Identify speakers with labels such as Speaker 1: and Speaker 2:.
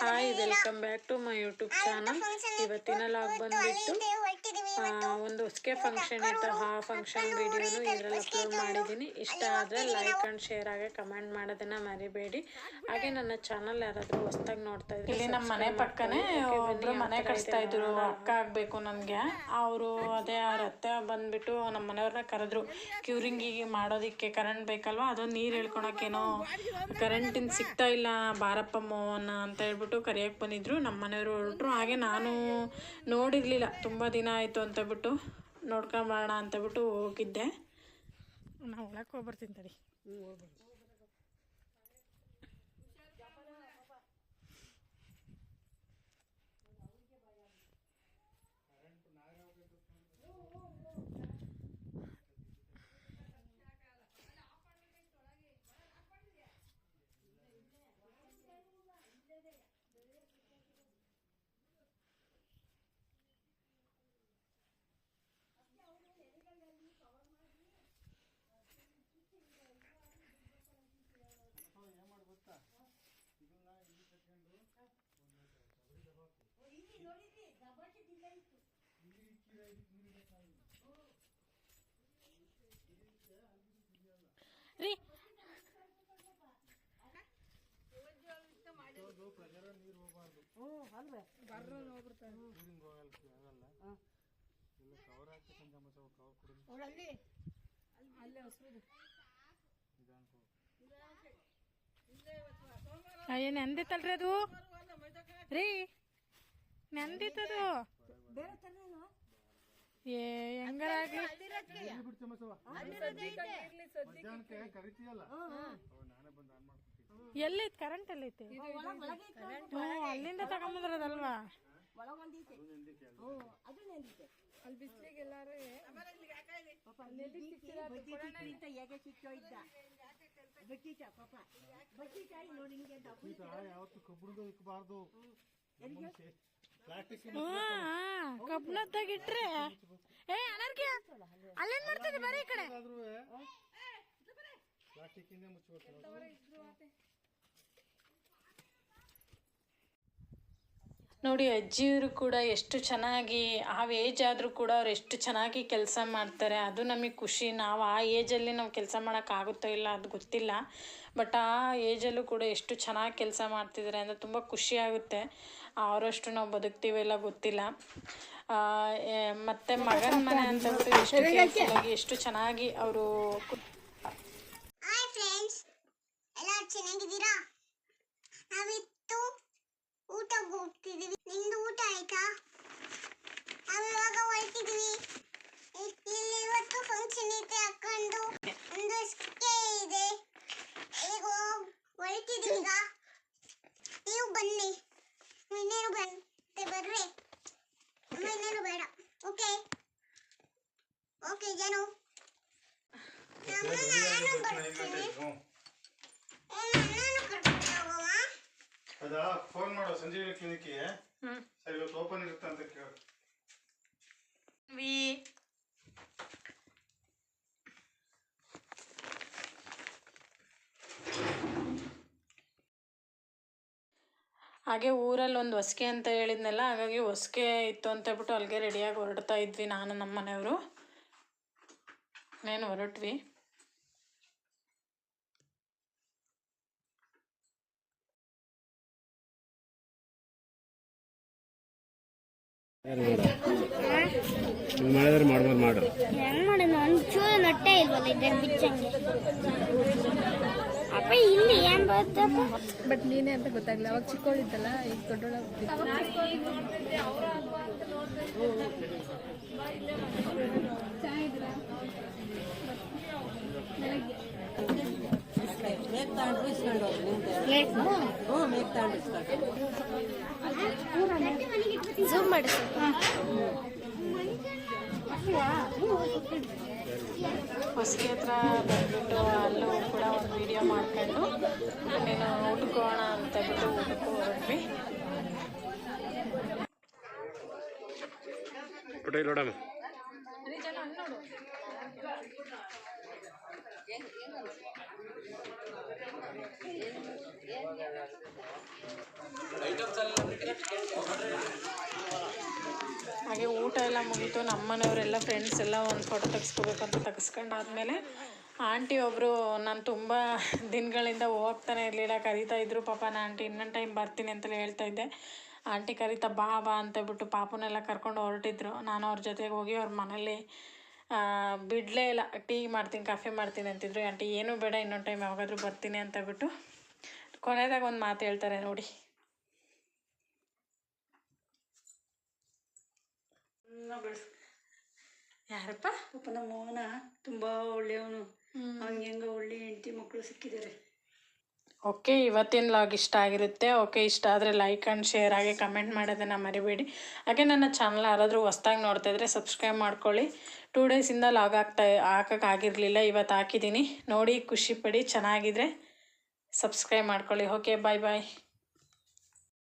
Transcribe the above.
Speaker 1: Hi welcome back to my YouTube channel ಇವತ್ತಿನ log ಬಂದ್ಬಿಟ್ಟು ಒಂದು ಹೊಸ್ಕೆ ಫಂಕ್ಷನ್ ಇತ್ತು ಆ ಫಂಕ್ಷನ್ ವಿಡಿಯೋನು ಇದರಲ್ಲಿ ಅಪ್ಲೋಡ್ ಮಾಡಿದ್ದೀನಿ ಇಷ್ಟ ಆದರೆ ಲೈಕ್ ಆ್ಯಂಡ್ ಶೇರ್ ಆಗಿ ಕಮೆಂಟ್ ಮಾಡೋದನ್ನು ಮರಿಬೇಡಿ. ಹಾಗೆ ನನ್ನ ಚಾನಲ್ ಯಾರಾದರೂ ಹೊಸ್ದಾಗಿ ನೋಡ್ತಾ ಇದ್ರೆ ಇಲ್ಲಿ ನಮ್ಮ ಮನೆ ಪಕ್ಕನೇ ಒಬ್ಬರು ಮನೆ ಕಟ್ಸ್ತಾ ಇದ್ರು ಅಕ್ಕ ಆಗಬೇಕು ನನಗೆ. ಅವರು ಅದೇ ಅವ್ರ ಅತ್ತೆ ಬಂದುಬಿಟ್ಟು ನಮ್ಮ ಮನೆಯವ್ರನ್ನ ಕರೆದ್ರು ಕ್ಯೂರಿಂಗಿಗೆ ಮಾಡೋದಕ್ಕೆ ಕರೆಂಟ್ ಬೇಕಲ್ವಾ? ಅದು ನೀರು ಹೇಳ್ಕೊಳಕ್ಕೇನೋ? ಕರೆಂಟಿನ ಸಿಗ್ತಾ ಇಲ್ಲ ಬಾರಪ್ಪ ಮೋಹನ ಅಂತ ಹೇಳ್ಬಿಟ್ಟು ಕರಿಯಕ್ಕೆ ಬಂದಿದ್ರು. ನಮ್ಮ ಮನೆಯವರು ಹೊರಟರು. ಹಾಗೆ ನಾನು ನೋಡಿರಲಿಲ್ಲ. ತುಂಬ ದಿನ ಆಯಿತು ಅಂತಬಿಟ್ಟು ನೋಡ್ಕೊಂಬರೋಣ ಅಂತ ಬಿಟ್ಟು ಹೋಗಿದ್ದೆ. ನಾವು ಒಳಕ್ಕೆ ಹೋಗ್ಬರ್ತೀನಿ ತಡಿ ರೀ ಅಯ್ಯ ನೆಂದಿತ್ತಲ್ರಿ ಅದು? ರೀ ನೆಂದಿತ್ತದು. ಏ ಹೆಂಗಾರಾಗ್ಲಿ ಎಲ್ಲೈತಿ ಕರೆಂಟ್ ಎಲ್ಲೈತಿ ಅಲ್ಲಿಂದ ತಗೊಂಬಂದ್ರದಲ್ವಾ? ಇಟ್ರೆ. ಏ ಅನರ್ಗ್ಯ ಅಲ್ಲೇನ್ ಮಾಡ್ತಿದ್ದೆ? ಬರೀ ಈ ಕಡೆ.
Speaker 2: ಮುಚ್ಚಬೇಕು
Speaker 1: ನೋಡಿ ಅಜ್ಜಿಯವರು ಕೂಡ ಎಷ್ಟು ಚೆನ್ನಾಗಿ ಆ ಏಜ್ ಆದರೂ ಕೂಡ ಅವ್ರು ಎಷ್ಟು ಚೆನ್ನಾಗಿ ಕೆಲಸ ಮಾಡ್ತಾರೆ ಅದು ನಮಗೆ ಖುಷಿ. ನಾವು ಆ ಏಜಲ್ಲಿ ನಾವು ಕೆಲಸ ಮಾಡೋಕ್ಕಾಗುತ್ತೋ ಇಲ್ಲ ಅದು ಗೊತ್ತಿಲ್ಲ. ಬಟ್ ಆ ಏಜಲ್ಲೂ ಕೂಡ ಎಷ್ಟು ಚೆನ್ನಾಗಿ ಕೆಲಸ ಮಾಡ್ತಿದ್ದಾರೆ ಅಂದರೆ ತುಂಬ ಖುಷಿ ಆಗುತ್ತೆ. ಅವರಷ್ಟು ನಾವು ಬದುಕ್ತೀವಿಲ್ಲ ಗೊತ್ತಿಲ್ಲ. ಮತ್ತು ಮತ್ತೆ ಮಗನ ಮನೆ ಅಂತ ಎಷ್ಟು ಎಷ್ಟು ಚೆನ್ನಾಗಿ ಅವರು
Speaker 3: ಹಾಯ್ ಫ್ರೆಂಡ್ಸ್ ಎಲ್ಲರೂ ಚೆನ್ನಾಗಿದ್ದೀರಾ? ನಾವಿತ್ತು ಊಟಕ್ಕೆ ಹೋಗ್ತಿದ್ದೀವಿ. ನಿಮ್ದು ಊಟ ಆಯ್ತಾ? ನಾವು ಇವಾಗ ಹೊರಟಿದೀವಿ ಇ- ಇಲ್ಲಿ ಇವತ್ತು ಫಂಕ್ಷನ್ ಐತೆ ಹಾಕೊಂಡು ಒಂದು ಇದೆ. ಈಗ ಈಗ. ನೀವು ಬನ್ನಿ. ಇನ್ನೇನು ಬಂತೆ ಬರ್ರಿ. ಇನ್ನೇನು ಬೇಡ. Okay okay Janu. ನಾನು ಬರ್ತೀನಿ ನಾನು ಕರ್ಕೊಂಡು ಹೋಗುವ
Speaker 2: ಅದ ಫೋನ್ ಮಾಡು ಸಂಜೀವಿನಿ ಕ್ಲಿನಿಕ್ಗೆ ಸರ್ ಇವತ್ತು ಓಪನ್ ಇರುತ್ತೆ ಅಂತ ಕೇಳು.
Speaker 1: ಹಾಗೆ ಊರಲ್ಲಿ ಒಂದು ಹೊಸ್ಕೆ ಅಂತ ಹೇಳಿದ್ನಲ್ಲ ಹಾಗಾಗಿ ಹೊಸ್ಕೆ ಇತ್ತು ಅಂತ ಹೇಳ್ಬಿಟ್ಟು ಅಲ್ಲಿಗೆ ರೆಡಿಯಾಗಿ ಹೊರಡ್ತಾ ಇದ್ವಿ ನಾನು ನಮ್ಮ ಮನೆಯವರು ನಾನು ಹೊರಟ್ವಿ.
Speaker 2: ಮಾಡಿದ್ರೆ ಮಾಡ್ಬೋದು ಮಾಡು.
Speaker 3: ಹೆಂಗ್ ಮಾಡೋಣ ಒಂಚೂರು ನಟ್ಟೆ ಇಲ್ವಲ್ಲ ಇದ್ದಾಗ ಬಿಚ್ಚಂಗೆ. ಅಪ್ಪ ಇಲ್ಲಿ ಏನ್ ಬರ್ತಪ್ಪ
Speaker 4: ಬಟ್ ನೀನೇ ಅಂತ ಗೊತ್ತಾಗ್ಲಿಲ್ಲ. ಅವಾಗ ಚಿಕ್ಕವಳಿದ್ದಲ್ಲ ಈಗ ದೊಡ್ಡೋಳ
Speaker 3: ಝೂಮ್ ಮಾಡಿ
Speaker 1: ಹೊಸ್ಕೆ ಹತ್ರ ಬಂದ್ಬಿಟ್ಟು ಅಲ್ಲೂ ಕೂಡ ಒಂದು ವಿಡಿಯೋ ಮಾಡ್ಕೊಂಡು ಇನ್ನೇನು ಊಟಕ್ಕೆ ಹೋಗೋಣ ಅಂತ ಬಿಟ್ಟು ಊಟಕ್ಕೆ ಹೊರಟ್ವಿ.
Speaker 2: ಐಟಮ್ಸ್ ಇಲ್ಲಿ ನೋಡಮ್ಮ
Speaker 1: ಊಟ ಎಲ್ಲ ಮುಗೀತು. ನಮ್ಮ ಮನೆಯವರೆಲ್ಲ ಫ್ರೆಂಡ್ಸ್ ಎಲ್ಲ ಒಂದು ಫೋಟೋ ತೆಗೆಸ್ಕೋಬೇಕು ಅಂತ ತೆಗೆಸ್ಕೊಂಡಾದ್ಮೇಲೆ ಆಂಟಿ ಒಬ್ಬರು ನಾನು ತುಂಬ ದಿನಗಳಿಂದ ಹೋಗ್ತಾನೆ ಇರಲಿಲ್ಲ. ಕರಿತಾ ಇದ್ರು, ಪಾಪ ನಾನು ಆಂಟಿ ಇನ್ನೊಂದು ಟೈಮ್ ಬರ್ತೀನಿ ಅಂತಲೇ ಹೇಳ್ತಾ ಇದ್ದೆ. ಆಂಟಿ ಕರಿತಾ ಬಾ ಬಾ ಅಂತ ಬಿಟ್ಟು ಪಾಪನೆಲ್ಲ ಕರ್ಕೊಂಡು ಹೊರಟಿದ್ರು. ನಾನು ಅವ್ರ ಜೊತೆಗೆ ಹೋಗಿ ಅವ್ರ ಮನೇಲಿ ಬಿಡಲೇ ಇಲ್ಲ. ಟೀ ಮಾಡ್ತೀನಿ, ಕಾಫಿ ಮಾಡ್ತೀನಿ ಅಂತಿದ್ರು. ಆಂಟಿ ಏನೂ ಬೇಡ, ಇನ್ನೊಂದು ಟೈಮ್ ಯಾವಾಗಾದ್ರೂ ಬರ್ತೀನಿ ಅಂತ ಬಿಟ್ಟು ಕೊನೆದಾಗ ಒಂದು ಮಾತು ಹೇಳ್ತಾರೆ ನೋಡಿ. ಯಾರಪ್ಪ?
Speaker 5: ಪಾಪ ನಮ್ಮ ಮೋಹನ ತುಂಬ ಒಳ್ಳೆಯವನು. ಅವ್ನಿಗೆ ಹೆಂಗ ಒಳ್ಳೆ ಹೆಂಡತಿ ಮಕ್ಕಳು ಸಿಕ್ಕಿದ್ದಾರೆ.
Speaker 1: ಓಕೆ ಇವತ್ತಿನ ಲಾಗ್ ಇಷ್ಟ ಆಗಿರುತ್ತೆ. ಓಕೆ ಇಷ್ಟ ಆದರೆ ಲೈಕ್ ಆ್ಯಂಡ್ ಶೇರ್ ಆಗಿ ಕಮೆಂಟ್ ಮಾಡೋದನ್ನು ಮರಿಬೇಡಿ. ಹಾಗೆ ನನ್ನ ಚಾನಲ್ ಯಾರಾದರೂ ಹೊಸ್ದಾಗಿ ನೋಡ್ತಾ ಇದ್ದರೆ ಸಬ್ಸ್ಕ್ರೈಬ್ ಮಾಡ್ಕೊಳ್ಳಿ. ಟೂ ಡೇಸಿಂದ ಲಾಗ್ ಆಗ್ತಾ ಹಾಕೋಕ್ಕಾಗಿರಲಿಲ್ಲ ಇವತ್ತು ಹಾಕಿದ್ದೀನಿ ನೋಡಿ ಖುಷಿಪಡಿ ಚೆನ್ನಾಗಿದ್ರೆ ಸಬ್ಸ್ಕ್ರೈಬ್ ಮಾಡ್ಕೊಳ್ಳಿ. ಓಕೆ ಬಾಯ್ ಬಾಯ್